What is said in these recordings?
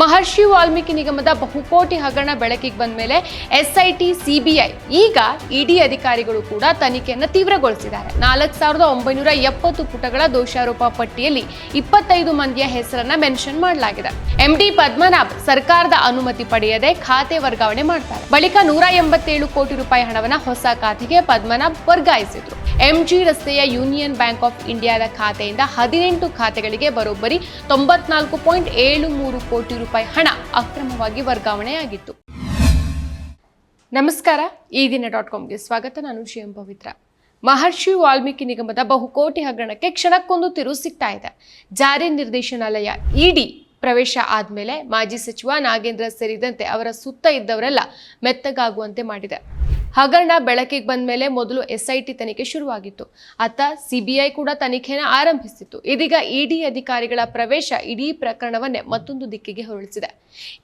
ಮಹರ್ಷಿ ವಾಲ್ಮೀಕಿ ನಿಗಮದ ಬಹುಕೋಟಿ ಹಗರಣ ಬೆಳಕಿಗೆ ಬಂದ ಮೇಲೆ ಎಸ್ಐಟಿ, ಸಿಬಿಐ, ಈಗ ಇಡಿ ಅಧಿಕಾರಿಗಳು ಕೂಡ ತನಿಖೆಯನ್ನು ತೀವ್ರಗೊಳಿಸಿದ್ದಾರೆ. ನಾಲ್ಕು ಸಾವಿರದ ಒಂಬೈನೂರ ಎಪ್ಪತ್ತು ಪುಟಗಳ ದೋಷಾರೋಪ ಪಟ್ಟಿಯಲ್ಲಿ ಇಪ್ಪತ್ತೈದು ಮಂದಿಯ ಹೆಸರನ್ನ ಮೆನ್ಷನ್ ಮಾಡಲಾಗಿದೆ. ಎಂಡಿ ಪದ್ಮನಾಭ್ ಸರ್ಕಾರದ ಅನುಮತಿ ಪಡೆಯದೆ ಖಾತೆ ವರ್ಗಾವಣೆ ಮಾಡ್ತಾರೆ. ಬಳಿಕ ನೂರ ಎಂಬತ್ತೇಳು ಕೋಟಿ ರೂಪಾಯಿ ಹಣವನ್ನ ಹೊಸ ಖಾತೆಗೆ ಪದ್ಮನಾಭ್ ವರ್ಗಾಯಿಸಿದ್ರು. ಎಂಜಿ ರಸ್ತೆಯ ಯೂನಿಯನ್ ಬ್ಯಾಂಕ್ ಆಫ್ ಇಂಡಿಯಾದ ಖಾತೆಯಿಂದ ಹದಿನೆಂಟು ಖಾತೆಗಳಿಗೆ ಬರೋಬ್ಬರಿ ತೊಂಬತ್ನಾಲ್ಕು ಪಾಯಿಂಟ್ ಏಳು ಮೂರು ಕೋಟಿ ರೂಪಾಯಿ ಹಣ ಅಕ್ರಮವಾಗಿ ವರ್ಗಾವಣೆಯಾಗಿತ್ತು. ನಮಸ್ಕಾರ, ಈ ದಿನ ಡಾಟ್ ಕಾಮ್ಗೆ ಸ್ವಾಗತ. ನಾನು ಶ್ರೀಯಂ ಪವಿತ್ರ. ಮಹರ್ಷಿ ವಾಲ್ಮೀಕಿ ನಿಗಮದ ಬಹುಕೋಟಿ ಹಗರಣಕ್ಕೆ ಕ್ಷಣಕ್ಕೊಂದು ತಿರು ಸಿಗ್ತಾ ಇದೆ. ಜಾರಿ ನಿರ್ದೇಶನಾಲಯ ಇಡಿ ಪ್ರವೇಶ ಆದಮೇಲೆ ಮಾಜಿ ಸಚಿವ ನಾಗೇಂದ್ರ ಸೇರಿದಂತೆ ಅವರ ಸುತ್ತ ಇದ್ದವರೆಲ್ಲ ಮೆತ್ತಗಾಗುವಂತೆ ಮಾಡಿದೆ. ಹಗರಣ ಬೆಳಕಿಗೆ ಬಂದ ಮೇಲೆ ಮೊದಲು ಎಸ್ಐಟಿ ತನಿಖೆ ಶುರುವಾಗಿತ್ತು. ಅತ್ತ ಸಿಬಿಐ ಕೂಡ ತನಿಖೆನ ಆರಂಭಿಸಿತ್ತು. ಇದೀಗ ಇಡಿ ಅಧಿಕಾರಿಗಳ ಪ್ರವೇಶ ಇಡೀ ಪ್ರಕರಣವನ್ನೇ ಮತ್ತೊಂದು ದಿಕ್ಕಿಗೆ ಹೊರಳಿಸಿದೆ.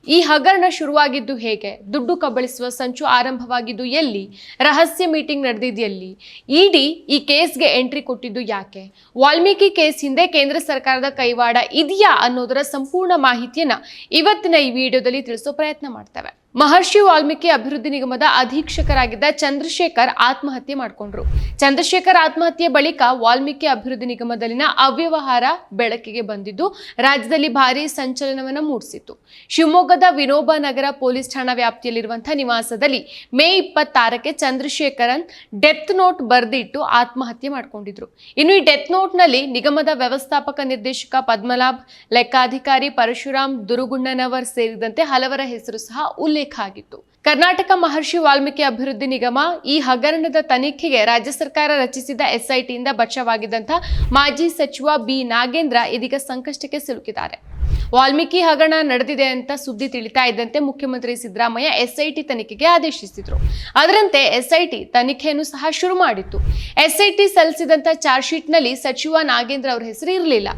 ಈ ಹಗರಣ ಶುರುವಾಗಿದ್ದು ಹೇಗೆ? ದುಡ್ಡು ಕಬಳಿಸುವ ಸಂಚು ಆರಂಭವಾಗಿದ್ದು ಎಲ್ಲಿ? ರಹಸ್ಯ ಮೀಟಿಂಗ್ ನಡೆದಿದ್ದು ಎಲ್ಲಿ? ಇಡಿ ಈ ಕೇಸ್ಗೆ ಎಂಟ್ರಿ ಕೊಟ್ಟಿದ್ದು ಯಾಕೆ? ವಾಲ್ಮೀಕಿ ಕೇಸ್ ಹಿಂದೆ ಕೇಂದ್ರ ಸರ್ಕಾರದ ಕೈವಾಡ ಇದೆಯಾ ಅನ್ನೋದರ ಸಂಪೂರ್ಣ ಮಾಹಿತಿಯನ್ನ ಇವತ್ತಿನ ಈ ವಿಡಿಯೋದಲ್ಲಿ ತಿಳಿಸೋ ಪ್ರಯತ್ನ ಮಾಡ್ತೇವೆ. ಮಹರ್ಷಿ ವಾಲ್ಮೀಕಿ ಅಭಿವೃದ್ಧಿ ನಿಗಮದ ಅಧೀಕ್ಷಕರಾಗಿದ್ದ ಚಂದ್ರಶೇಖರ್ ಆತ್ಮಹತ್ಯೆ ಮಾಡಿಕೊಂಡ್ರು. ಚಂದ್ರಶೇಖರ್ ಆತ್ಮಹತ್ಯೆ ಬಳಿಕ ವಾಲ್ಮೀಕಿ ಅಭಿವೃದ್ಧಿ ನಿಗಮದಲ್ಲಿನ ಅವ್ಯವಹಾರ ಬೆಳಕಿಗೆ ಬಂದಿದ್ದು, ರಾಜ್ಯದಲ್ಲಿ ಭಾರಿ ಸಂಚಲನವನ್ನು ಮೂಡಿಸಿತ್ತು. ಶಿವಮೊಗ್ಗದ ವಿನೋಬ ನಗರ ಪೊಲೀಸ್ ಠಾಣಾ ವ್ಯಾಪ್ತಿಯಲ್ಲಿರುವಂತಹ ನಿವಾಸದಲ್ಲಿ ಮೇ ಇಪ್ಪತ್ತಾರಕ್ಕೆ ಚಂದ್ರಶೇಖರನ್ ಡೆತ್ ನೋಟ್ ಬರೆದಿಟ್ಟು ಆತ್ಮಹತ್ಯೆ ಮಾಡಿಕೊಂಡಿದ್ರು. ಇನ್ನು ಈ ಡೆತ್ ನೋಟ್ನಲ್ಲಿ ನಿಗಮದ ವ್ಯವಸ್ಥಾಪಕ ನಿರ್ದೇಶಕ ಪದ್ಮನಾಭ್, ಲೆಕ್ಕಾಧಿಕಾರಿ ಪರಶುರಾಮ್ ದುರುಗುಣ್ಣನವರ್ ಸೇರಿದಂತೆ ಹಲವರ ಹೆಸರು ಸಹ ಉಲ್ಲೇಖ ಆಗಿತ್ತು ಕರ್ನಾಟಕ ಮಹರ್ಷಿ ವಾಲ್ಮೀಕಿ ಅಭಿವೃದ್ಧಿ ನಿಗಮ ಈ ಹಗರಣದ ತನಿಖೆಗೆ ರಾಜ್ಯ ಸರ್ಕಾರ ರಚಿಸಿದ ಎಸ್ಐಟಿಯಿಂದ ಬಚಾವಾಗಿದ್ದಂಥ ಮಾಜಿ ಸಚಿವ ಬಿ ನಾಗೇಂದ್ರ ಇದೀಗ ಸಂಕಷ್ಟಕ್ಕೆ ಸಿಲುಕಿದ್ದಾರೆ. ವಾಲ್ಮೀಕಿ ಹಗರಣ ನಡೆದಿದೆ ಅಂತ ಸುದ್ದಿ ತಿಳಿತಾ ಇದ್ದಂತೆ ಮುಖ್ಯಮಂತ್ರಿ ಸಿದ್ದರಾಮಯ್ಯ ಎಸ್ಐಟಿ ತನಿಖೆಗೆ ಆದೇಶಿಸಿದ್ರು. ಅದರಂತೆ ಎಸ್ಐಟಿ ತನಿಖೆಯನ್ನು ಸಹ ಶುರು ಮಾಡಿತ್ತು. ಎಸ್ಐಟಿ ಸಲ್ಲಿಸಿದಂತ ಚಾರ್ಜ್ ಶೀಟ್ನಲ್ಲಿ ಸಚಿವ ನಾಗೇಂದ್ರ ಅವರ ಹೆಸರು ಇರಲಿಲ್ಲ.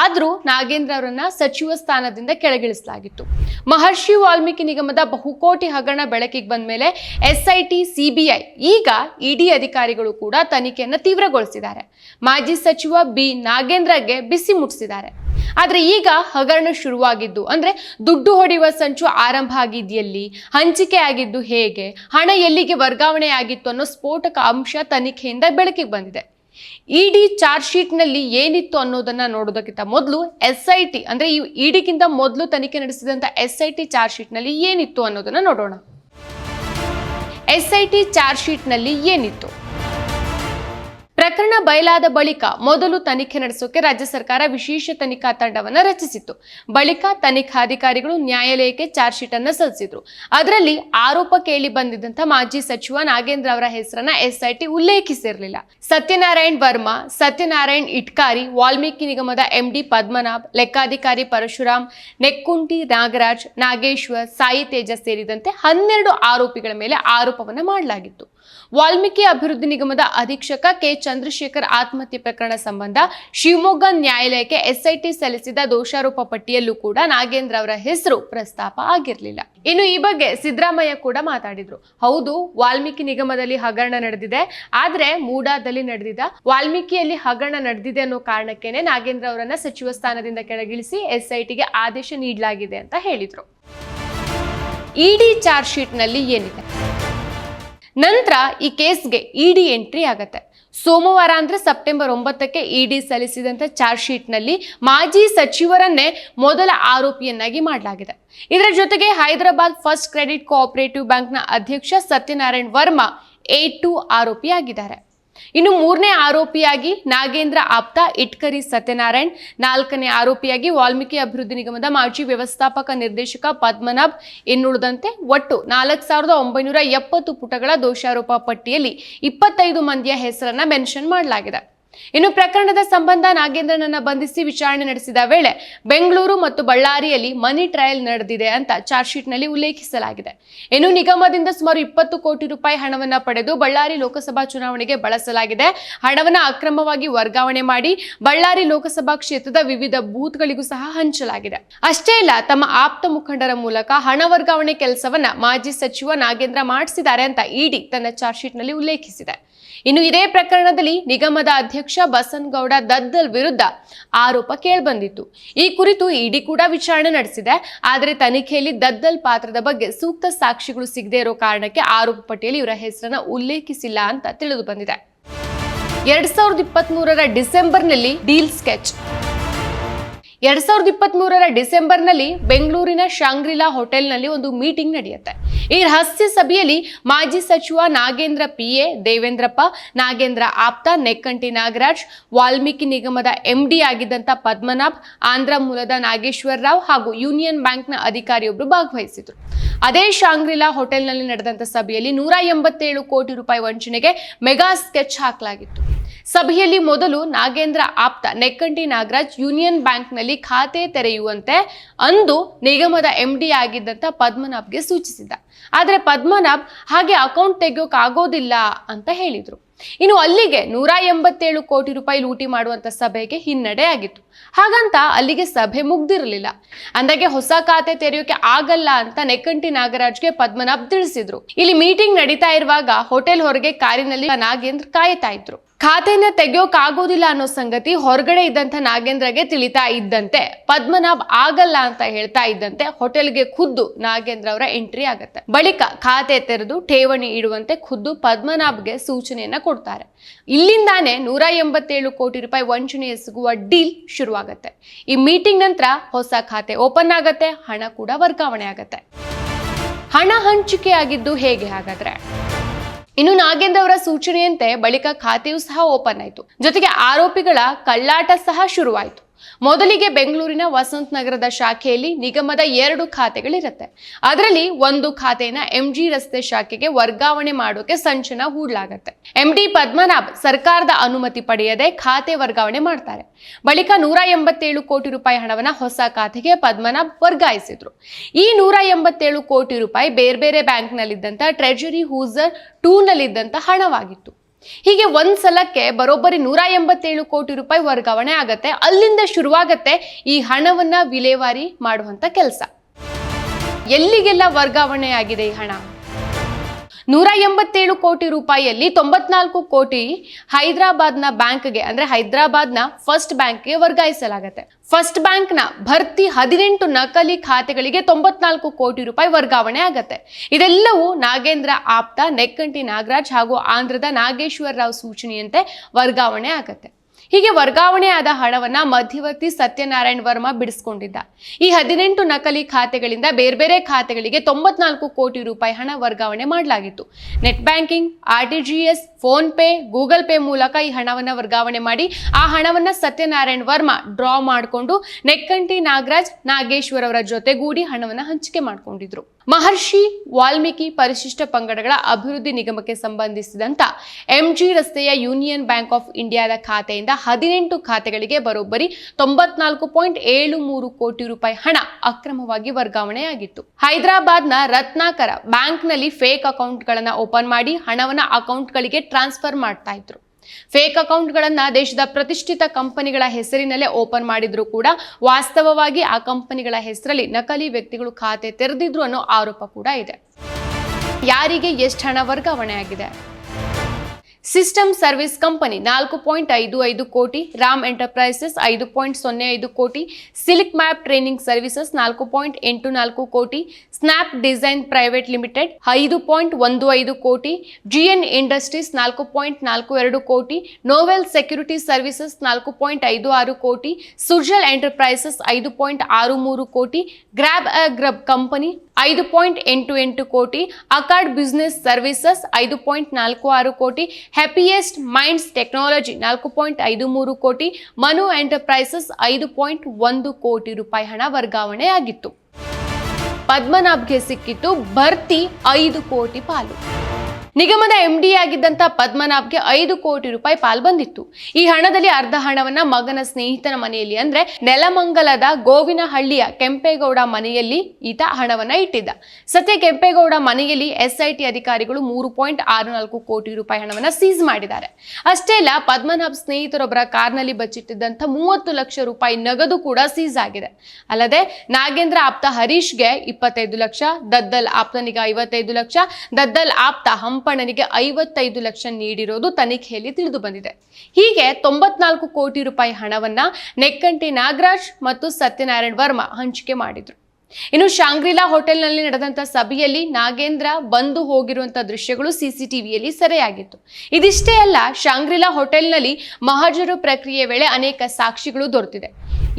ಆದರೂ ನಾಗೇಂದ್ರ ಅವರನ್ನ ಸಚಿವ ಸ್ಥಾನದಿಂದ ಕೆಳಗಿಳಿಸಲಾಗಿತ್ತು. ಮಹರ್ಷಿ ವಾಲ್ಮೀಕಿ ನಿಗಮದ ಬಹುಕೋಟಿ ಹಗರಣ ಬೆಳಕಿಗೆ ಬಂದ ಮೇಲೆ ಎಸ್ಐಟಿ, ಸಿಬಿಐ ಈಗ ಇಡಿ ಅಧಿಕಾರಿಗಳು ಕೂಡ ತನಿಖೆಯನ್ನು ತೀವ್ರಗೊಳಿಸಿದ್ದಾರೆ. ಮಾಜಿ ಸಚಿವ ಬಿ ನಾಗೇಂದ್ರಗೆ ಬಿಸಿ ಮುಟ್ಟಿಸಿದ್ದಾರೆ. ಆದ್ರೆ ಈಗ ಹಗರಣ ಶುರುವಾಗಿದ್ದು. ಅಂದರೆ ದುಡ್ಡು ಹೊಡೆಯುವ ಸಂಚು ಆರಂಭ ಆಗಿದೆಯಲ್ಲಿ ಹಂಚಿಕೆ ಆಗಿದ್ದು ಹೇಗೆ? ಹಣ ಎಲ್ಲಿಗೆ ವರ್ಗಾವಣೆ ಆಗಿತ್ತು ಅನ್ನೋ ಸ್ಫೋಟಕ ಅಂಶ ತನಿಖೆಯಿಂದ ಬೆಳಕಿಗೆ ಬಂದಿದೆ. ಇಡಿ ಚಾರ್ಜ್ ಶೀಟ್ನಲ್ಲಿ ಏನಿತ್ತು ಅನ್ನೋದನ್ನ ನೋಡೋದಕ್ಕಿಂತ ಮೊದಲು ಎಸ್ ಐ ಟಿ, ಅಂದ್ರೆ ಈ ಇಡಿಗಿಂತ ಮೊದಲು ತನಿಖೆ ನಡೆಸಿದಂತ ಎಸ್ ಐ ಟಿ ಚಾರ್ಜ್ ಶೀಟ್ನಲ್ಲಿ ಏನಿತ್ತು ಅನ್ನೋದನ್ನ ನೋಡೋಣ. ಎಸ್ ಐ ಟಿ ಚಾರ್ಜ್ ಶೀಟ್ನಲ್ಲಿ ಏನಿತ್ತು? ಪ್ರಕರಣ ಬಯಲಾದ ಬಳಿಕ ಮೊದಲು ತನಿಖೆ ನಡೆಸೋಕೆ ರಾಜ್ಯ ಸರ್ಕಾರ ವಿಶೇಷ ತನಿಖಾ ತಂಡವನ್ನು ರಚಿಸಿತ್ತು. ಬಳಿಕ ತನಿಖಾಧಿಕಾರಿಗಳು ನ್ಯಾಯಾಲಯಕ್ಕೆ ಚಾರ್ಜ್ ಶೀಟ್ ಅನ್ನು ಸಲ್ಲಿಸಿದ್ರು. ಅದರಲ್ಲಿ ಆರೋಪ ಕೇಳಿ ಬಂದಿದ್ದಂತ ಮಾಜಿ ಸಚಿವ ನಾಗೇಂದ್ರ ಅವರ ಹೆಸರನ್ನ ಎಸ್ಐಟಿ ಉಲ್ಲೇಖಿಸಿರಲಿಲ್ಲ. ಸತ್ಯನಾರಾಯಣ್ ವರ್ಮಾ, ಸತ್ಯನಾರಾಯಣ್ ಇಟ್ಕಾರಿ, ವಾಲ್ಮೀಕಿ ನಿಗಮದ ಎಂಡಿ ಪದ್ಮನಾಭ್, ಲೆಕ್ಕಾಧಿಕಾರಿ ಪರಶುರಾಮ್ ನೆಕ್ಕುಂಟಿ ನಾಗರಾಜ್, ನಾಗೇಶ್ವರ್, ಸಾಯಿ ತೇಜಸ್ ಸೇರಿದಂತೆ ಹನ್ನೆರಡು ಆರೋಪಿಗಳ ಮೇಲೆ ಆರೋಪವನ್ನ ಮಾಡಲಾಗಿತ್ತು. ವಾಲ್ಮೀಕಿ ಅಭಿವೃದ್ಧಿ ನಿಗಮದ ಅಧೀಕ್ಷಕ ಕೆ ಚಂದ್ರಶೇಖರ್ ಆತ್ಮಹತ್ಯೆ ಪ್ರಕರಣ ಸಂಬಂಧ ಶಿವಮೊಗ್ಗ ನ್ಯಾಯಾಲಯಕ್ಕೆ ಎಸ್ಐಟಿ ಸಲ್ಲಿಸಿದ ದೋಷಾರೋಪ ಪಟ್ಟಿಯಲ್ಲೂ ಕೂಡ ನಾಗೇಂದ್ರ ಅವರ ಹೆಸರು ಪ್ರಸ್ತಾಪ ಆಗಿರಲಿಲ್ಲ. ಇನ್ನು ಈ ಬಗ್ಗೆ ಸಿದ್ದರಾಮಯ್ಯ ಕೂಡ ಮಾತಾಡಿದ್ರು. ಹೌದು, ವಾಲ್ಮೀಕಿ ನಿಗಮದಲ್ಲಿ ಹಗರಣ ನಡೆದಿದೆ. ಆದ್ರೆ ಮೂಡಾದಲ್ಲಿ ನಡೆದಿದ ವಾಲ್ಮೀಕಿಯಲ್ಲಿ ಹಗರಣ ನಡೆದಿದೆ ಅನ್ನೋ ಕಾರಣಕ್ಕೇನೆ ನಾಗೇಂದ್ರ ಅವರನ್ನ ಸಚಿವ ಸ್ಥಾನದಿಂದ ಕೆಳಗಿಳಿಸಿ ಎಸ್ಐಟಿಗೆ ಆದೇಶ ನೀಡಲಾಗಿದೆ ಅಂತ ಹೇಳಿದ್ರು. ಇಡಿ ಚಾರ್ಜ್ ಶೀಟ್ನಲ್ಲಿ ಏನಿದೆ? ನಂತರ ಈ ಕೇಸ್ಗೆ ಇಡಿ ಎಂಟ್ರಿ ಆಗತ್ತೆ. ಸೋಮವಾರ ಅಂದ್ರೆ ಸೆಪ್ಟೆಂಬರ್ ಒಂಬತ್ತಕ್ಕೆ ಇಡಿ ಸಲ್ಲಿಸಿದಂತ ಚಾರ್ಜ್ ಶೀಟ್ನಲ್ಲಿ ಮಾಜಿ ಸಚಿವರನ್ನೇ ಮೊದಲ ಆರೋಪಿಯನ್ನಾಗಿ ಮಾಡಲಾಗಿದೆ. ಇದರ ಜೊತೆಗೆ ಹೈದರಾಬಾದ್ ಫಸ್ಟ್ ಕ್ರೆಡಿಟ್ ಕೋಆಪರೇಟಿವ್ ಬ್ಯಾಂಕ್ನ ಅಧ್ಯಕ್ಷ ಸತ್ಯನಾರಾಯಣ್ ವರ್ಮಾ ಎ ಟು ಆರೋಪಿಯಾಗಿದ್ದಾರೆ. ಇನ್ನು ಮೂರನೇ ಆರೋಪಿಯಾಗಿ ನಾಗೇಂದ್ರ ಆಪ್ತ ಇಟ್ಕರಿ ಸತ್ಯನಾರಾಯಣ್, ನಾಲ್ಕನೇ ಆರೋಪಿಯಾಗಿ ವಾಲ್ಮೀಕಿ ಅಭಿವೃದ್ಧಿ ನಿಗಮದ ಮಾಜಿ ವ್ಯವಸ್ಥಾಪಕ ನಿರ್ದೇಶಕ ಪದ್ಮನಾಭ್ ಇನ್ನುಳಿದಂತೆ ಒಟ್ಟು ನಾಲ್ಕು ಸಾವಿರದ ಒಂಬೈನೂರ ಎಪ್ಪತ್ತು ಪುಟಗಳ ದೋಷಾರೋಪ ಪಟ್ಟಿಯಲ್ಲಿ ಇಪ್ಪತ್ತೈದು ಮಂದಿಯ ಹೆಸರನ್ನ ಮೆನ್ಷನ್ ಮಾಡಲಾಗಿದೆ. ಇನ್ನು ಪ್ರಕರಣದ ಸಂಬಂಧ ನಾಗೇಂದ್ರನನ್ನ ಬಂಧಿಸಿ ವಿಚಾರಣೆ ನಡೆಸಿದ ವೇಳೆ ಬೆಂಗಳೂರು ಮತ್ತು ಬಳ್ಳಾರಿಯಲ್ಲಿ ಮನಿ ಟ್ರಯಲ್ ನಡೆದಿದೆ ಅಂತ ಚಾರ್ಜ್ ಶೀಟ್ನಲ್ಲಿ ಉಲ್ಲೇಖಿಸಲಾಗಿದೆ. ಇನ್ನು ನಿಗಮದಿಂದ ಸುಮಾರು ಇಪ್ಪತ್ತು ಕೋಟಿ ರೂಪಾಯಿ ಹಣವನ್ನ ಪಡೆದು ಬಳ್ಳಾರಿ ಲೋಕಸಭಾ ಚುನಾವಣೆಗೆ ಬಳಸಲಾಗಿದೆ. ಹಣವನ್ನ ಅಕ್ರಮವಾಗಿ ವರ್ಗಾವಣೆ ಮಾಡಿ ಬಳ್ಳಾರಿ ಲೋಕಸಭಾ ಕ್ಷೇತ್ರದ ವಿವಿಧ ಬೂತ್ಗಳಿಗೂ ಸಹ ಹಂಚಲಾಗಿದೆ. ಅಷ್ಟೇ ಇಲ್ಲ, ತಮ್ಮ ಆಪ್ತ ಮುಖಂಡರ ಮೂಲಕ ಹಣ ವರ್ಗಾವಣೆ ಕೆಲಸವನ್ನ ಮಾಜಿ ಸಚಿವ ನಾಗೇಂದ್ರ ಮಾಡಿಸಿದ್ದಾರೆ ಅಂತ ಇಡಿ ತನ್ನ ಚಾರ್ಜ್ ಶೀಟ್ನಲ್ಲಿ ಉಲ್ಲೇಖಿಸಿದೆ. ಇನ್ನು ಇದೇ ಪ್ರಕರಣದಲ್ಲಿ ನಿಗಮದ ಅಧ್ಯಕ್ಷ ಬಸನ್ಗೌಡ ದದ್ದಲ್ ವಿರುದ್ಧ ಆರೋಪ ಕೇಳಿಬಂದಿತ್ತು. ಈ ಕುರಿತು ಇಡಿ ಕೂಡ ವಿಚಾರಣೆ ನಡೆಸಿದೆ. ಆದರೆ ತನಿಖೆಯಲ್ಲಿ ದದ್ದಲ್ ಪಾತ್ರದ ಬಗ್ಗೆ ಸೂಕ್ತ ಸಾಕ್ಷಿಗಳು ಸಿಗದೇ ಇರೋ ಕಾರಣಕ್ಕೆ ಆರೋಪ ಪಟ್ಟಿಯಲ್ಲಿ ಇವರ ಹೆಸರನ್ನ ಉಲ್ಲೇಖಿಸಿಲ್ಲ ಅಂತ ತಿಳಿದು ಬಂದಿದೆ. ಎರಡ್ ಸಾವಿರದ ಇಪ್ಪತ್ತ್ ಮೂರರ ಡಿಸೆಂಬರ್ನಲ್ಲಿ ಡೀಲ್ ಸ್ಕೆಚ್. ಎರಡ್ ಸಾವಿರದ ಇಪ್ಪತ್ತ್ ಮೂರರ ಡಿಸೆಂಬರ್ನಲ್ಲಿ ಬೆಂಗಳೂರಿನ ಶಾಂಗ್ರಿಲಾ ಹೋಟೆಲ್ನಲ್ಲಿ ಒಂದು ಮೀಟಿಂಗ್ ನಡೆಯುತ್ತೆ. ಈ ರಹಸ್ಯ ಸಭೆಯಲ್ಲಿ ಮಾಜಿ ಸಚಿವ ನಾಗೇಂದ್ರ ಪಿಎ ದೇವೇಂದ್ರಪ್ಪ, ನಾಗೇಂದ್ರ ಆಪ್ತ ನೆಕ್ಕಂಟಿ ನಾಗರಾಜ್, ವಾಲ್ಮೀಕಿ ನಿಗಮದ ಎಂಡಿ ಆಗಿದ್ದಂಥ ಪದ್ಮನಾಭ್, ಆಂಧ್ರ ಮೂಲದ ನಾಗೇಶ್ವರ ರಾವ್ ಹಾಗೂ ಯೂನಿಯನ್ ಬ್ಯಾಂಕ್ನ ಅಧಿಕಾರಿಯೊಬ್ಬರು ಭಾಗವಹಿಸಿದ್ರು. ಅದೇ ಶಾಂಗ್ರಿಲಾ ಹೋಟೆಲ್ನಲ್ಲಿ ನಡೆದಂಥ ಸಭೆಯಲ್ಲಿ ನೂರ ಎಂಬತ್ತೇಳು ಕೋಟಿ ರೂಪಾಯಿ ವಂಚನೆಗೆ ಮೆಗಾ ಸ್ಕೆಚ್ ಹಾಕಲಾಗಿತ್ತು. ಸಭೆಯಲ್ಲಿ ಮೊದಲು ನಾಗೇಂದ್ರ ಆಪ್ತ ನೆಕ್ಕಂಟಿ ನಾಗರಾಜ್ ಯೂನಿಯನ್ ಬ್ಯಾಂಕ್ನಲ್ಲಿ ಖಾತೆ ತೆರೆಯುವಂತೆ ಅಂದು ನಿಗಮದ ಎಂಡಿ ಆಗಿದ್ದಂಥ ಪದ್ಮನಾಭ್ಗೆ ಸೂಚಿಸಿದ್ದ. ಆದರೆ ಪದ್ಮನಾಭ್ ಹಾಗೆ ಅಕೌಂಟ್ ತೆಗೆಯೋಕಾಗೋದಿಲ್ಲ ಅಂತ ಹೇಳಿದ್ರು. ಇನ್ನು ಅಲ್ಲಿಗೆ ನೂರ ಎಂಬತ್ತೇಳು ಕೋಟಿ ರೂಪಾಯಿ ಲೂಟಿ ಮಾಡುವಂತ ಸಭೆಗೆ ಹಿನ್ನಡೆ ಆಗಿತ್ತು. ಹಾಗಂತ ಅಲ್ಲಿಗೆ ಸಭೆ ಮುಗ್ದಿರಲಿಲ್ಲ. ಅಂದಾಗೆ ಹೊಸ ಖಾತೆ ತೆರೆಯೋಕೆ ಆಗಲ್ಲ ಅಂತ ನೆಕ್ಕಂಟಿ ನಾಗರಾಜ್ಗೆ ಪದ್ಮನಾಭ್ ತಿಳಿಸಿದ್ರು. ಇಲ್ಲಿ ಮೀಟಿಂಗ್ ನಡೀತಾ ಇರುವಾಗ ಹೋಟೆಲ್ ಹೊರಗೆ ಕಾರಿನಲ್ಲಿ ನಾಗೇಂದ್ರ ಕಾಯ್ತಾ ಇದ್ರು. ಖಾತೆನ ತೆಗೆಯೋಕ್ಕಾಗೋದಿಲ್ಲ ಅನ್ನೋ ಸಂಗತಿ ಹೊರಗಡೆ ಇದ್ದಂಥ ನಾಗೇಂದ್ರಗೆ ತಿಳಿತಾ ಇದ್ದಂತೆ. ಪದ್ಮನಾಭ್ ಆಗಲ್ಲ ಅಂತ ಹೇಳ್ತಾ ಇದ್ದಂತೆ. ಹೋಟೆಲ್ಗೆ ಖುದ್ದು ನಾಗೇಂದ್ರ ಅವರ ಎಂಟ್ರಿ ಆಗತ್ತೆ. ಬಳಿಕ ಖಾತೆ ತೆರೆದು ಠೇವಣಿ ಇಡುವಂತೆ ಖುದ್ದು ಪದ್ಮನಾಭ್ಗೆ ಸೂಚನೆಯನ್ನ ಕೊಡ್ತಾರೆ. ಇಲ್ಲಿಂದಾನೇ ನೂರ ಎಂಬತ್ತೇಳು ಕೋಟಿ ರೂಪಾಯಿ ವಂಚನೆ ಎಸಗುವ ಡೀಲ್ ಶುರುವಾಗತ್ತೆ. ಈ ಮೀಟಿಂಗ್ ನಂತರ ಹೊಸ ಖಾತೆ ಓಪನ್ ಆಗತ್ತೆ, ಹಣ ಕೂಡ ವರ್ಗಾವಣೆ ಆಗತ್ತೆ. ಹಣ ಹಂಚಿಕೆ ಆಗಿದ್ದು ಹೇಗೆ ಹಾಗಾದ್ರೆ? ಇನ್ನು ನಾಗೇಂದ್ರ ಅವರ ಸೂಚನೆಯಂತೆ ಬಳಿಕ ಖಾತೆಯೂ ಸಹ ಓಪನ್ ಆಯಿತು. ಜೊತೆಗೆ ಆರೋಪಿಗಳ ಕಳ್ಳಾಟ ಸಹ ಶುರುವಾಯಿತು. ಮೊದಲಿಗೆ ಬೆಂಗಳೂರಿನ ವಸಂತ ನಗರದ ಶಾಖೆಯಲ್ಲಿ ನಿಗಮದ ಎರಡು ಖಾತೆಗಳಿರುತ್ತೆ. ಅದರಲ್ಲಿ ಒಂದು ಖಾತೆನ ಎಂಜಿ ರಸ್ತೆ ಶಾಖೆಗೆ ವರ್ಗಾವಣೆ ಮಾಡೋಕೆ ಸಂಚನ ಹೂಡ್ಲಾಗತ್ತೆ. ಎಂಡಿ ಪದ್ಮನಾಭ್ ಸರ್ಕಾರದ ಅನುಮತಿ ಪಡೆಯದೆ ಖಾತೆ ವರ್ಗಾವಣೆ ಮಾಡ್ತಾರೆ. ಬಳಿಕ ನೂರ ಎಂಬತ್ತೇಳು ಕೋಟಿ ರೂಪಾಯಿ ಹಣವನ್ನ ಹೊಸ ಖಾತೆಗೆ ಪದ್ಮನಾಭ್ ವರ್ಗಾಯಿಸಿದ್ರು. ಈ ನೂರ ಎಂಬತ್ತೇಳು ಕೋಟಿ ರೂಪಾಯಿ ಬೇರೆ ಬೇರೆ ಬ್ಯಾಂಕ್ನಲ್ಲಿದ್ದಂಥ ಟ್ರೆಜರಿ ಹೂಸರ್ ಟೂನಲ್ಲಿದ್ದಂಥ ಹಣವಾಗಿತ್ತು. ಹೀಗೆ ಒಂದ್ ಸಲಕ್ಕೆ ಬರೋಬ್ಬರಿ ನೂರ ಎಂಬತ್ತೇಳು ಕೋಟಿ ರೂಪಾಯಿ ವರ್ಗಾವಣೆ ಆಗತ್ತೆ. ಅಲ್ಲಿಂದ ಶುರುವಾಗತ್ತೆ ಈ ಹಣವನ್ನ ವಿಲೇವಾರಿ ಮಾಡುವಂತ ಕೆಲಸ. ಎಲ್ಲಿಗೆಲ್ಲ ವರ್ಗಾವಣೆ ಆಗಿದೆ ಈ ಹಣ? ನೂರ ಎಂಬತ್ತೇಳು ಕೋಟಿ ರೂಪಾಯಿಯಲ್ಲಿ ತೊಂಬತ್ನಾಲ್ಕು ಕೋಟಿ ಹೈದರಾಬಾದ್ನ ಬ್ಯಾಂಕ್ಗೆ, ಅಂದ್ರೆ ಹೈದರಾಬಾದ್ನ ಫಸ್ಟ್ ಬ್ಯಾಂಕ್ಗೆ ವರ್ಗಾಯಿಸಲಾಗುತ್ತೆ. ಫಸ್ಟ್ ಬ್ಯಾಂಕ್ನ ಭರ್ತಿ ಹದಿನೆಂಟು ನಕಲಿ ಖಾತೆಗಳಿಗೆ ತೊಂಬತ್ನಾಲ್ಕು ಕೋಟಿ ರೂಪಾಯಿ ವರ್ಗಾವಣೆ ಆಗತ್ತೆ. ಇದೆಲ್ಲವೂ ನಾಗೇಂದ್ರ ಆಪ್ತ, ನೆಕ್ಕಂಟಿ ನಾಗರಾಜ್ ಹಾಗೂ ಆಂಧ್ರದ ನಾಗೇಶ್ವರ ರಾವ್ ಸೂಚನೆಯಂತೆ ವರ್ಗಾವಣೆ ಆಗತ್ತೆ. ಹೀಗೆ ವರ್ಗಾವಣೆ ಆದ ಹಣವನ್ನ ಮಧ್ಯವರ್ತಿ ಸತ್ಯನಾರಾಯಣ್ ವರ್ಮಾ ಬಿಡಿಸ್ಕೊಂಡಿದ್ದ. ಈ ಹದಿನೆಂಟು ನಕಲಿ ಖಾತೆಗಳಿಂದ ಬೇರೆ ಬೇರೆ ಖಾತೆಗಳಿಗೆ ತೊಂಬತ್ನಾಲ್ಕು ಕೋಟಿ ರೂಪಾಯಿ ಹಣ ವರ್ಗಾವಣೆ ಮಾಡಲಾಗಿತ್ತು. Net banking, R T G S, PhonePe, Google Pay ಮೂಲಕ ಈ ಹಣವನ್ನ ವರ್ಗಾವಣೆ ಮಾಡಿ ಆ ಹಣವನ್ನ ಸತ್ಯನಾರಾಯಣ್ ವರ್ಮಾ ಡ್ರಾ ಮಾಡಿಕೊಂಡು ನೆಕ್ಕಂಟಿ ನಾಗರಾಜ್, ನಾಗೇಶ್ವರ್ ಅವರ ಜೊತೆಗೂಡಿ ಹಣವನ್ನ ಹಂಚಿಕೆ ಮಾಡ್ಕೊಂಡಿದ್ರು. ಮಹರ್ಷಿ ವಾಲ್ಮೀಕಿ ಪರಿಶಿಷ್ಟ ಪಂಗಡಗಳ ಅಭಿವೃದ್ಧಿ ನಿಗಮಕ್ಕೆ ಸಂಬಂಧಿಸಿದಂತ ಎಂಜಿ ರಸ್ತೆಯ ಯೂನಿಯನ್ ಬ್ಯಾಂಕ್ ಆಫ್ ಇಂಡಿಯಾದ ಖಾತೆಯಿಂದ ಹದಿನೆಂಟು ಖಾತೆಗಳಿಗೆ ಬರೋಬ್ಬರಿ ತೊಂಬತ್ನಾಲ್ಕು ಪಾಯಿಂಟ್ ಏಳು ಮೂರು ಕೋಟಿ ರೂಪಾಯಿ ಹಣ ಅಕ್ರಮವಾಗಿ ವರ್ಗಾವಣೆಯಾಗಿತ್ತು. ಹೈದರಾಬಾದ್ನ ರತ್ನಾಕರ ಬ್ಯಾಂಕ್ನಲ್ಲಿ ಫೇಕ್ ಅಕೌಂಟ್ಗಳನ್ನು ಓಪನ್ ಮಾಡಿ ಹಣವನ್ನ ಅಕೌಂಟ್ಗಳಿಗೆ ಟ್ರಾನ್ಸ್ಫರ್ ಮಾಡ್ತಾ ಇದ್ರು. ಫೇಕ್ ಅಕೌಂಟ್ಗಳನ್ನ ದೇಶದ ಪ್ರತಿಷ್ಠಿತ ಕಂಪನಿಗಳ ಹೆಸರಿನಲ್ಲೇ ಓಪನ್ ಮಾಡಿದ್ರು ಕೂಡ ವಾಸ್ತವವಾಗಿ ಆ ಕಂಪನಿಗಳ ಹೆಸರಲ್ಲಿ ನಕಲಿ ವ್ಯಕ್ತಿಗಳು ಖಾತೆ ತೆರೆದಿದ್ರು ಅನ್ನೋ ಆರೋಪ ಕೂಡ ಇದೆ. ಯಾರಿಗೆ ಎಷ್ಟು ಹಣ ವರ್ಗಾವಣೆ ಆಗಿದೆ ಸಿಸ್ಟಮ್ ಸರ್ವಿಸ್ ಕಂಪನಿ ನಾಲ್ಕು ಪಾಯಿಂಟ್ ಐದು ಐದು ಕೋಟಿ, ರಾಮ್ ಎಂಟರ್ಪ್ರೈಸಸ್ ಐದು ಪಾಯಿಂಟ್ ಸೊನ್ನೆ ಐದು ಕೋಟಿ, ಸಿಲ್ಕ್ ಮ್ಯಾಪ್ ಟ್ರೈನಿಂಗ್ ಸರ್ವಿಸಸ್ ನಾಲ್ಕು ಪಾಯಿಂಟ್ ಎಂಟು ನಾಲ್ಕು ಕೋಟಿ, ಸ್ನ್ಯಾಪ್ ಡಿಸೈನ್ ಪ್ರೈವೇಟ್ ಲಿಮಿಟೆಡ್ ಐದು ಪಾಯಿಂಟ್ ಒಂದು ಐದು ಕೋಟಿ, ಜಿಎನ್ ಇಂಡಸ್ಟ್ರೀಸ್ ನಾಲ್ಕು ಪಾಯಿಂಟ್ ನಾಲ್ಕು ಎರಡು ಕೋಟಿ, ನೋವೆಲ್ ಸೆಕ್ಯೂರಿಟಿ ಸರ್ವಿಸಸ್ ನಾಲ್ಕು ಪಾಯಿಂಟ್ ಐದು ಆರು ಕೋಟಿ ಸುಜಲ್ ಎಂಟರ್ಪ್ರೈಸಸ್ ಐದು ಪಾಯಿಂಟ್ ಆರು ಮೂರು ಕೋಟಿ ಗ್ರ್ಯಾಬ್ ಅ ಗ್ರಬ್ ಕಂಪನಿ ಐದು ಪಾಯಿಂಟ್ ಎಂಟು ಎಂಟು ಕೋಟಿ ಅಕಾರ್ಡ್ ಬಿಸ್ನೆಸ್ ಸರ್ವಿಸಸ್ ಐದು ಪಾಯಿಂಟ್ ನಾಲ್ಕು ಆರು ಕೋಟಿ, ಹ್ಯಾಪಿಯೆಸ್ಟ್ ಮೈಂಡ್ಸ್ ಟೆಕ್ನಾಲಜಿ ನಾಲ್ಕು ಪಾಯಿಂಟ್ ಐದು ಮೂರು ಕೋಟಿ, ಮನು ಎಂಟರ್ಪ್ರೈಸಸ್ ಐದು ಪಾಯಿಂಟ್ ಒಂದು ಕೋಟಿ ರೂಪಾಯಿ ಹಣ ವರ್ಗಾವಣೆ ಆಗಿತ್ತು ಪದ್ಮನಾಭ್ಗೆ ಸಿಕ್ಕಿತ್ತು ಭರ್ತಿ ಐದು ಕೋಟಿ ಪಾಲು. ನಿಗಮದ ಎಂಡಿ ಆಗಿದ್ದಂಥ ಪದ್ಮನಾಭ್ಗೆ ಐದು ಕೋಟಿ ರೂಪಾಯಿ ಪಾಲ್ ಬಂದಿತ್ತು. ಈ ಹಣದಲ್ಲಿ ಅರ್ಧ ಹಣವನ್ನ ಮಗನ ಸ್ನೇಹಿತನ ಮನೆಯಲ್ಲಿ ಅಂದ್ರೆ ನೆಲಮಂಗಲದ ಗೋವಿನಹಳ್ಳಿಯ ಕೆಂಪೇಗೌಡ ಮನೆಯಲ್ಲಿ ಈತ ಹಣವನ್ನ ಇಟ್ಟಿದ್ದ. ಸತ್ಯ ಕೆಂಪೇಗೌಡ ಮನೆಯಲ್ಲಿ ಎಸ್ಐಟಿ ಅಧಿಕಾರಿಗಳು ಮೂರು ಪಾಯಿಂಟ್ ಆರು ನಾಲ್ಕು ಕೋಟಿ ರೂಪಾಯಿ ಹಣವನ್ನ ಸೀಸ್ ಮಾಡಿದ್ದಾರೆ. ಅಷ್ಟೇ ಅಲ್ಲ ಪದ್ಮನಾಭ್ ಸ್ನೇಹಿತರೊಬ್ಬರ ಕಾರ್ನಲ್ಲಿ ಬಚ್ಚಿಟ್ಟಿದ್ದಂಥ ಮೂವತ್ತು ಲಕ್ಷ ರೂಪಾಯಿ ನಗದು ಕೂಡ ಸೀಸ್ ಆಗಿದೆ. ಅಲ್ಲದೆ ನಾಗೇಂದ್ರ ಆಪ್ತ ಹರೀಶ್ಗೆ ಇಪ್ಪತ್ತೈದು ಲಕ್ಷ, ದದ್ದಲ್ ಆಪ್ತನಿಗ ಐವತ್ತೈದು ಲಕ್ಷ, ದದ್ದಲ್ ಆಪ್ತ ಹಂಪ ಹಂಪಣ್ಣನಿಗೆ ಐವತ್ತೈದು ಲಕ್ಷ ನೀಡಿರೋದು ತನಿಖೆಯಲ್ಲಿ ತಿಳಿದು ಬಂದಿದೆ. ಹೀಗೆ ತೊಂಬತ್ನಾಲ್ಕು ಕೋಟಿ ರೂಪಾಯಿ ಹಣವನ್ನ ನೆಕ್ಕಂಟಿ ನಾಗರಾಜ್ ಮತ್ತು ಸತ್ಯನಾರಾಯಣ್ ವರ್ಮಾ ಹಂಚಿಕೆ ಮಾಡಿದ್ರು. ಇನ್ನು ಶಾಂಗ್ರಿಲಾ ಹೋಟೆಲ್ನಲ್ಲಿ ನಡೆದಂತ ಸಭೆಯಲ್ಲಿ ನಾಗೇಂದ್ರ ಬಂದು ಹೋಗಿರುವಂತಹ ದೃಶ್ಯಗಳು ಸಿಸಿಟಿವಿಯಲ್ಲಿ ಸೆರೆಯಾಗಿತ್ತು. ಇದಿಷ್ಟೇ ಅಲ್ಲ, ಶಾಂಗ್ರಿಲಾ ಹೋಟೆಲ್ನಲ್ಲಿ ಮಹಾಜರು ಪ್ರಕ್ರಿಯೆ ವೇಳೆ ಅನೇಕ ಸಾಕ್ಷಿಗಳು ದೊರೆತಿದೆ.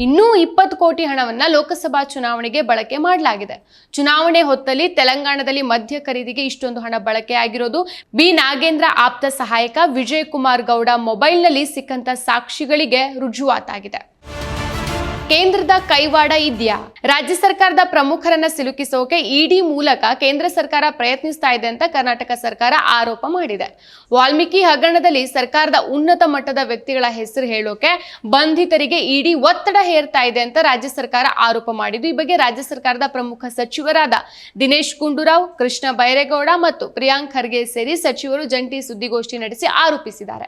ಇನ್ನೂ ಇಪ್ಪತ್ತು ಕೋಟಿ ಹಣವನ್ನ ಲೋಕಸಭಾ ಚುನಾವಣೆಗೆ ಬಳಕೆ ಮಾಡಲಾಗಿದೆ. ಚುನಾವಣೆ ಹೊತ್ತಲ್ಲಿ ತೆಲಂಗಾಣದಲ್ಲಿ ಮದ್ಯ ಖರೀದಿಗೆ ಇಷ್ಟೊಂದು ಹಣ ಬಳಕೆ ಆಗಿರೋದು ಬಿ. ನಾಗೇಂದ್ರ ಆಪ್ತ ಸಹಾಯಕ ವಿಜಯ್ ಕುಮಾರ್ ಗೌಡ ಮೊಬೈಲ್ನಲ್ಲಿ ಸಿಕ್ಕಂತ ಸಾಕ್ಷಿಗಳಿಗೆ ರುಜುವಾತಾಗಿದೆ. ಕೇಂದ್ರದ ಕೈವಾಡ ಇದೆಯಾ? ರಾಜ್ಯ ಸರ್ಕಾರದ ಪ್ರಮುಖರನ್ನ ಸಿಲುಕಿಸೋಕೆ ಇಡಿ ಮೂಲಕ ಕೇಂದ್ರ ಸರ್ಕಾರ ಪ್ರಯತ್ನಿಸ್ತಾ ಇದೆ ಅಂತ ಕರ್ನಾಟಕ ಸರ್ಕಾರ ಆರೋಪ ಮಾಡಿದೆ. ವಾಲ್ಮೀಕಿ ಹಗರಣದಲ್ಲಿ ಸರ್ಕಾರದ ಉನ್ನತ ಮಟ್ಟದ ವ್ಯಕ್ತಿಗಳ ಹೆಸರು ಹೇಳೋಕೆ ಬಂಧಿತರಿಗೆ ಇಡಿ ಒತ್ತಡ ಹೇರ್ತಾ ಇದೆ ಅಂತ ರಾಜ್ಯ ಸರ್ಕಾರ ಆರೋಪ ಮಾಡಿದ್ದು. ಈ ಬಗ್ಗೆ ರಾಜ್ಯ ಸರ್ಕಾರದ ಪ್ರಮುಖ ಸಚಿವರಾದ ದಿನೇಶ್ ಗುಂಡೂರಾವ್, ಕೃಷ್ಣ ಬೈರೇಗೌಡ ಮತ್ತು ಪ್ರಿಯಾಂಕ್ ಖರ್ಗೆ ಸೇರಿ ಸಚಿವರು ಜಂಟಿ ಸುದ್ದಿಗೋಷ್ಠಿ ನಡೆಸಿ ಆರೋಪಿಸಿದ್ದಾರೆ.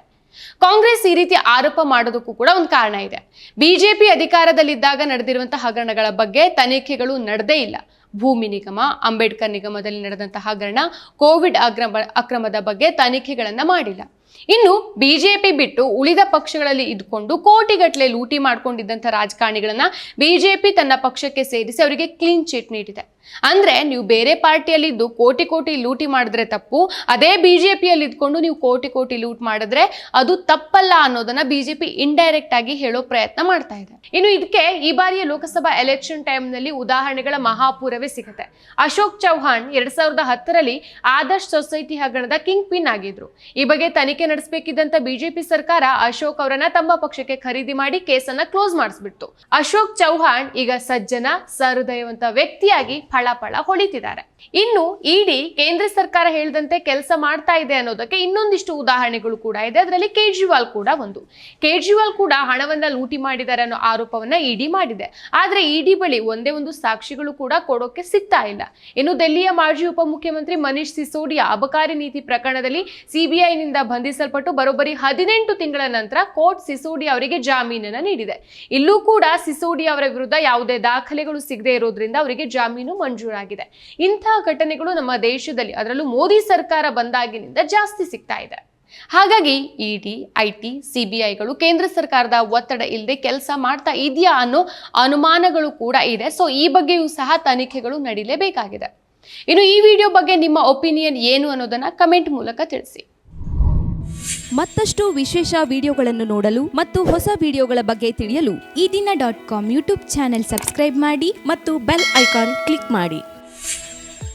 ಕಾಂಗ್ರೆಸ್ ಈ ರೀತಿ ಆರೋಪ ಮಾಡೋದಕ್ಕೂ ಕೂಡ ಒಂದು ಕಾರಣ ಇದೆ. ಬಿಜೆಪಿ ಅಧಿಕಾರದಲ್ಲಿದ್ದಾಗ ನಡೆದಿರುವಂತಹ ಹಗರಣಗಳ ಬಗ್ಗೆ ತನಿಖೆಗಳು ನಡೆದೇ ಇಲ್ಲ. ಭೂಮಿ ನಿಗಮ, ಅಂಬೇಡ್ಕರ್ ನಿಗಮದಲ್ಲಿ ನಡೆದಂತಹ ಹಗರಣ ಕೋವಿಡ್ ಅಕ್ರಮ, ಅಕ್ರಮದ ಬಗ್ಗೆ ತನಿಖೆಗಳನ್ನ ಮಾಡಿಲ್ಲ. ಇನ್ನು ಬಿಜೆಪಿ ಬಿಟ್ಟು ಉಳಿದ ಪಕ್ಷಗಳಲ್ಲಿ ಇದ್ಕೊಂಡು ಕೋಟಿಗಟ್ಟಲೆ ಲೂಟಿ ಮಾಡ್ಕೊಂಡಿದ್ದಂಥ ರಾಜಕಾರಣಿಗಳನ್ನ ಬಿಜೆಪಿ ತನ್ನ ಪಕ್ಷಕ್ಕೆ ಸೇರಿಸಿ ಅವರಿಗೆ ಕ್ಲೀನ್ ಚಿಟ್ ನೀಡಿದೆ. ಅಂದ್ರೆ ನೀವು ಬೇರೆ ಪಾರ್ಟಿಯಲ್ಲಿದ್ದು ಕೋಟಿ ಕೋಟಿ ಲೂಟಿ ಮಾಡಿದ್ರೆ ತಪ್ಪು, ಅದೇ ಬಿಜೆಪಿಯಲ್ಲಿ ಇದ್ಕೊಂಡು ನೀವು ಕೋಟಿ ಕೋಟಿ ಲೂಟ್ ಮಾಡಿದ್ರೆ ಅದು ತಪ್ಪಲ್ಲ ಅನ್ನೋದನ್ನ ಬಿಜೆಪಿ ಇಂಡೈರೆಕ್ಟ್ ಆಗಿ ಹೇಳೋ ಪ್ರಯತ್ನ ಮಾಡ್ತಾ ಇದೆ. ಇನ್ನು ಇದಕ್ಕೆ ಈ ಬಾರಿಯ ಲೋಕಸಭಾ ಎಲೆಕ್ಷನ್ ಟೈಮ್ನಲ್ಲಿ ಉದಾಹರಣೆಗಳ ಮಹಾಪೂರವೇ ಸಿಗುತ್ತೆ. ಅಶೋಕ್ ಚೌಹಾಣ್ ಎರಡ್ ಸಾವಿರದ ಹತ್ತರಲ್ಲಿ ಆದರ್ಶ್ ಸೊಸೈಟಿ ಹಗರಣದ ಕಿಂಗ್ ಪಿನ್ ಆಗಿದ್ರು. ಈ ಬಗ್ಗೆ ತನಿಖೆ ನಡೆಸಬೇಕಿದ್ದಂತ ಬಿಜೆಪಿ ಸರ್ಕಾರ ಅಶೋಕ್ ಅವರನ್ನ ತಮ್ಮ ಪಕ್ಷಕ್ಕೆ ಖರೀದಿ ಮಾಡಿ ಕೇಸನ್ನ ಕ್ಲೋಸ್ ಮಾಡಿಸ್ಬಿಡ್ತು. ಅಶೋಕ್ ಚೌಹಾಣ್ ಈಗ ಸಜ್ಜನ, ಸಹೃದಯವಂತ ವ್ಯಕ್ತಿಯಾಗಿ ಫಳಫಳ ಹೊಳಿತಿದ್ದಾರೆ. ಇನ್ನು ಇಡಿ ಕೇಂದ್ರ ಸರ್ಕಾರ ಹೇಳಿದಂತೆ ಕೆಲಸ ಮಾಡ್ತಾ ಇದೆ ಅನ್ನೋದಕ್ಕೆ ಇನ್ನೊಂದಿಷ್ಟು ಉದಾಹರಣೆಗಳು ಕೂಡ ಇದೆ. ಅದರಲ್ಲಿ ಕೇಜ್ರಿವಾಲ್ ಕೂಡ ಒಂದು. ಕೇಜ್ರಿವಾಲ್ ಕೂಡ ಹಣವನ್ನ ಲೂಟಿ ಮಾಡಿದ್ದಾರೆ ಅನ್ನೋ ಆರೋಪವನ್ನ ಇಡಿ ಮಾಡಿದೆ. ಆದ್ರೆ ಇಡಿ ಬಳಿ ಒಂದೇ ಒಂದು ಸಾಕ್ಷಿಗಳು ಕೂಡ ಕೊಡೋಕೆ ಸಿಗ್ತಾ ಇಲ್ಲ. ಇನ್ನು ದೆಹಲಿಯ ಮಾಜಿ ಉಪಮುಖ್ಯಮಂತ್ರಿ ಮನೀಶ್ ಸಿಸೋಡಿಯಾ ಅಬಕಾರಿ ನೀತಿ ಪ್ರಕರಣದಲ್ಲಿ ಸಿಬಿಐನಿಂದ ಬಂಧಿಸಲ್ಪಟ್ಟು ಬರೋಬ್ಬರಿ ಹದಿನೆಂಟು ತಿಂಗಳ ನಂತರ ಕೋರ್ಟ್ ಸಿಸೋಡಿಯಾ ಅವರಿಗೆ ಜಾಮೀನನ್ನ ನೀಡಿದೆ. ಇಲ್ಲೂ ಕೂಡ ಸಿಸೋಡಿಯಾ ಅವರ ವಿರುದ್ಧ ಯಾವುದೇ ದಾಖಲೆಗಳು ಸಿಗದೆ ಇರೋದ್ರಿಂದ ಅವರಿಗೆ ಜಾಮೀನು ಮಂಜೂರಾಗಿದೆ. ಇಂತಹ ಘಟನೆಗಳು ನಮ್ಮ ದೇಶದಲ್ಲಿ, ಅದರಲ್ಲೂ ಮೋದಿ ಸರ್ಕಾರ ಬಂದಾಗಿನಿಂದ ಜಾಸ್ತಿ ಸಿಗ್ತಾ ಇದೆ. ಹಾಗಾಗಿ ಇಡಿ, ಐಟಿ, ಸಿಬಿಐಗಳು ಕೇಂದ್ರ ಸರ್ಕಾರದ ಒತ್ತಡ ಇಲ್ಲದೆ ಕೆಲಸ ಮಾಡ್ತಾ ಇದೆಯಾ ಅನ್ನೋ ಅನುಮಾನಗಳು ಕೂಡ ಇದೆ. ಸೊ ಈ ಬಗ್ಗೆಯೂ ಸಹ ತನಿಖೆಗಳು ನಡೀಲೇಬೇಕಾಗಿದೆ. ಇನ್ನು ಈ ವಿಡಿಯೋ ಬಗ್ಗೆ ನಿಮ್ಮ ಒಪಿನಿಯನ್ ಏನು ಅನ್ನೋದನ್ನ ಕಮೆಂಟ್ ಮೂಲಕ ತಿಳಿಸಿ. ಮತ್ತಷ್ಟು ವಿಶೇಷ ವಿಡಿಯೋಗಳನ್ನು ನೋಡಲು ಮತ್ತು ಹೊಸ ವಿಡಿಯೋಗಳ ಬಗ್ಗೆ ತಿಳಿಯಲು Ee Dina dot com YouTube channel subscribe ಮಾಡಿ ಮತ್ತು ಬೆಲ್ ಐಕಾನ್ ಕ್ಲಿಕ್ ಮಾಡಿ.